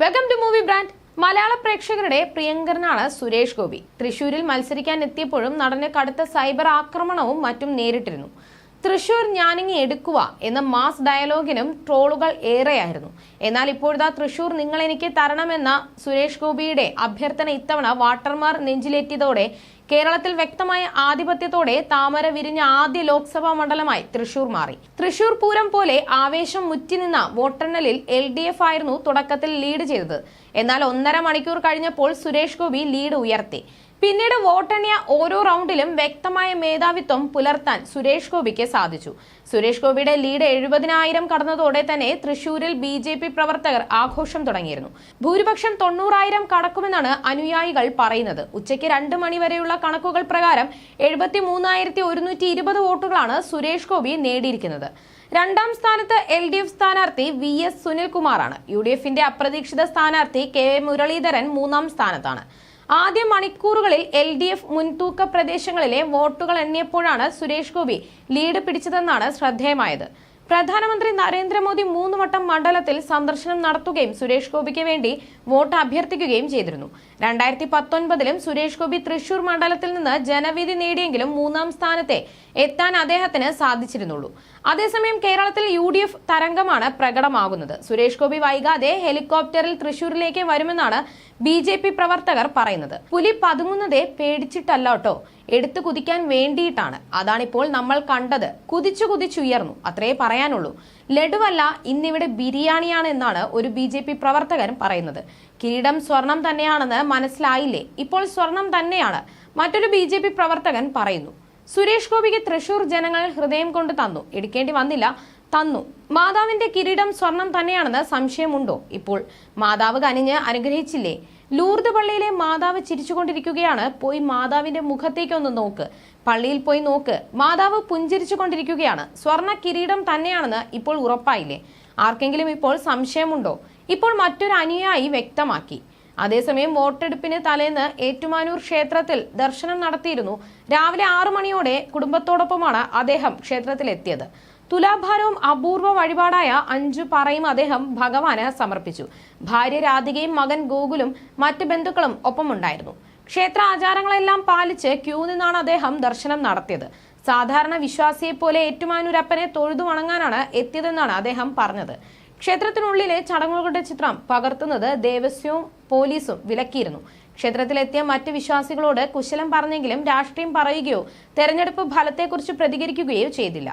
Welcome to movie brand മലയാള പ്രേക്ഷകരുടെ പ്രിയങ്കരനാണ് സുരേഷ് ഗോപി. തൃശൂരിൽ മത്സരിക്കാൻ എത്തിയപ്പോഴും നടന് കടുത്ത സൈബർ ആക്രമണവും മറ്റും നേരിട്ടിരുന്നു. തൃശൂർ ഞാനിങ്ങി എടുക്കുക എന്ന മാസ് ഡയലോഗിനും ട്രോളുകൾ ഏറെയായിരുന്നു. എന്നാൽ ഇപ്പോഴത്തെ തൃശൂർ നിങ്ങൾ എനിക്ക് തരണമെന്ന സുരേഷ് ഗോപിയുടെ അഭ്യർത്ഥന ഇത്തവണ വാട്ടർമാർ നെഞ്ചിലേറ്റിയതോടെ കേരളത്തിൽ വ്യക്തമായ ആധിപത്യത്തോടെ താമര വിരിഞ്ഞ ആദ്യ ലോക്സഭാ മണ്ഡലമായി തൃശൂർ മാറി. തൃശൂർ പൂരം പോലെ ആവേശം മുറ്റിനിന്ന വോട്ടെണ്ണലിൽ എൽ ഡി എഫ് ആയിരുന്നു തുടക്കത്തിൽ ലീഡ് ചെയ്തത്. എന്നാൽ ഒന്നര മണിക്കൂർ കഴിഞ്ഞപ്പോൾ സുരേഷ് ഗോപി ലീഡ് ഉയർത്തി. പിന്നീട് വോട്ടെണ്ണിയ ഓരോ റൗണ്ടിലും വ്യക്തമായ മേധാവിത്വം പുലർത്താൻ സുരേഷ് ഗോപിക്ക് സാധിച്ചു. സുരേഷ് ഗോപിയുടെ ലീഡ് എഴുപതിനായിരം കടന്നതോടെ തന്നെ തൃശൂരിൽ ബി ജെ പി പ്രവർത്തകർ ആഘോഷം തുടങ്ങിയിരുന്നു. ഭൂരിപക്ഷം തൊണ്ണൂറായിരം കടക്കുമെന്നാണ് അനുയായികൾ പറയുന്നത്. ഉച്ചയ്ക്ക് രണ്ട് മണിവരെയുള്ള കണക്കുകൾ പ്രകാരം എഴുപത്തി മൂന്നായിരത്തി ഒരുന്നൂറ്റി ഇരുപത് വോട്ടുകളാണ് സുരേഷ് ഗോപി നേടിയിരിക്കുന്നത്. രണ്ടാം സ്ഥാനത്ത് എൽ ഡി എഫ് സ്ഥാനാർത്ഥി വി എസ് സുനിൽകുമാറാണ്. യു ഡി എഫിന്റെ അപ്രതീക്ഷിത സ്ഥാനാർത്ഥി കെ മുരളീധരൻ മൂന്നാം സ്ഥാനത്താണ്. ആദ്യ മണിക്കൂറുകളിൽ എൽ ഡി എഫ് മുൻതൂക്ക പ്രദേശങ്ങളിലെ വോട്ടുകൾ എണ്ണിയപ്പോഴാണ് സുരേഷ് ഗോപി ലീഡ് പിടിച്ചതെന്നാണ് ശ്രദ്ധേയമായത്. പ്രധാനമന്ത്രി നരേന്ദ്രമോദി മൂന്ന് വട്ടം മണ്ഡലത്തിൽ സന്ദർശനം നടത്തുകയും സുരേഷ് ഗോപിക്ക് വേണ്ടി വോട്ട് അഭ്യർത്ഥിക്കുകയും ചെയ്തിരുന്നു. രണ്ടായിരത്തി പത്തൊൻപതിലും സുരേഷ് ഗോപി തൃശൂർ മണ്ഡലത്തിൽ നിന്ന് ജനവിധി നേടിയെങ്കിലും മൂന്നാം സ്ഥാനത്തെ എത്താൻ അദ്ദേഹത്തിന് സാധിച്ചിരുന്നുള്ളൂ. അതേസമയം കേരളത്തിൽ യു ഡി എഫ് തരംഗമാണ് പ്രകടമാകുന്നത്. സുരേഷ് ഗോപി വൈകാതെ ഹെലികോപ്റ്ററിൽ തൃശൂരിലേക്ക് വരുമെന്നാണ് ബി ജെ പി പ്രവർത്തകർ പറയുന്നത്. പുലി പതുങ്ങുന്നതേ പേടിച്ചിട്ടല്ല കേട്ടോ. എടുത്തു കുതിക്കാൻ വേണ്ടിയിട്ടാണ്. അതാണിപ്പോൾ നമ്മൾ കണ്ടത്. കുതിച്ചു കുതിച്ചുയർന്നു. അത്രേ പറയാനുള്ളൂ. ലഡുവല്ല ഇന്നിവിടെ ബിരിയാണിയാണ് എന്നാണ് ഒരു ബി ജെ പി പ്രവർത്തകൻ പറയുന്നത്. കിരീടം സ്വർണം തന്നെയാണെന്ന് മനസ്സിലായില്ലേ? ഇപ്പോൾ സ്വർണം തന്നെയാണ്. മറ്റൊരു ബി ജെ പി പ്രവർത്തകൻ പറയുന്നു. സുരേഷ് ഗോപിക്ക് തൃശൂർ ജനങ്ങൾ ഹൃദയം കൊണ്ട് തന്നു. എടുക്കേണ്ടി വന്നില്ല. തന്നു. മാതാവിന്റെ കിരീടം സ്വർണം തന്നെയാണെന്ന് സംശയമുണ്ടോ? ഇപ്പോൾ മാതാവ് കനിഞ്ഞ് അനുഗ്രഹിച്ചില്ലേ? ലൂർദ് പള്ളിയിലെ മാതാവ് ചിരിച്ചുകൊണ്ടിരിക്കുകയാണ്. പോയി മാതാവിന്റെ മുഖത്തേക്കൊന്ന് നോക്ക്. പള്ളിയിൽ പോയി നോക്ക്. മാതാവ് പുഞ്ചിരിച്ചുകൊണ്ടിരിക്കുകയാണ്. സ്വർണ കിരീടം തന്നെയാണെന്ന് ഇപ്പോൾ ഉറപ്പായില്ലേ? ആർക്കെങ്കിലും ഇപ്പോൾ സംശയമുണ്ടോ? ഇപ്പോൾ മറ്റൊരു അനുയായി വ്യക്തമാക്കി. അതേസമയം വോട്ടെടുപ്പിന് തലേന്ന് ഏറ്റുമാനൂർ ക്ഷേത്രത്തിൽ ദർശനം നടത്തിയിരുന്നു. രാവിലെ ആറു മണിയോടെ കുടുംബത്തോടൊപ്പമാണ് അദ്ദേഹം ക്ഷേത്രത്തിലെത്തിയത്. തുലാഭാരവും അപൂർവ വഴിപാടായ അഞ്ചു പറയും അദ്ദേഹം ഭഗവാന് സമർപ്പിച്ചു. ഭാര്യ രാധികയും മകൻ ഗോകുലും മറ്റ് ബന്ധുക്കളും ഒപ്പമുണ്ടായിരുന്നു. ക്ഷേത്ര ആചാരങ്ങളെല്ലാം പാലിച്ച് ക്യൂ നിന്നാണ് അദ്ദേഹം ദർശനം നടത്തിയത്. സാധാരണ വിശ്വാസിയെ പോലെ ഏറ്റുമാനൂരപ്പനെ തൊഴുതു വണങ്ങാനാണ് എത്തിയതെന്നാണ് അദ്ദേഹം പറഞ്ഞത്. ക്ഷേത്രത്തിനുള്ളിലെ ചടങ്ങുകളുടെ ചിത്രം പകർത്തുന്നത് ദേവസ്വവും പോലീസും വിലക്കിയിരുന്നു. ക്ഷേത്രത്തിലെത്തിയ മറ്റ് വിശ്വാസികളോട് കുശലം പറഞ്ഞെങ്കിലും രാഷ്ട്രീയം പറയുകയോ തെരഞ്ഞെടുപ്പ് ഫലത്തെക്കുറിച്ച് പ്രതികരിക്കുകയോ ചെയ്തില്ല.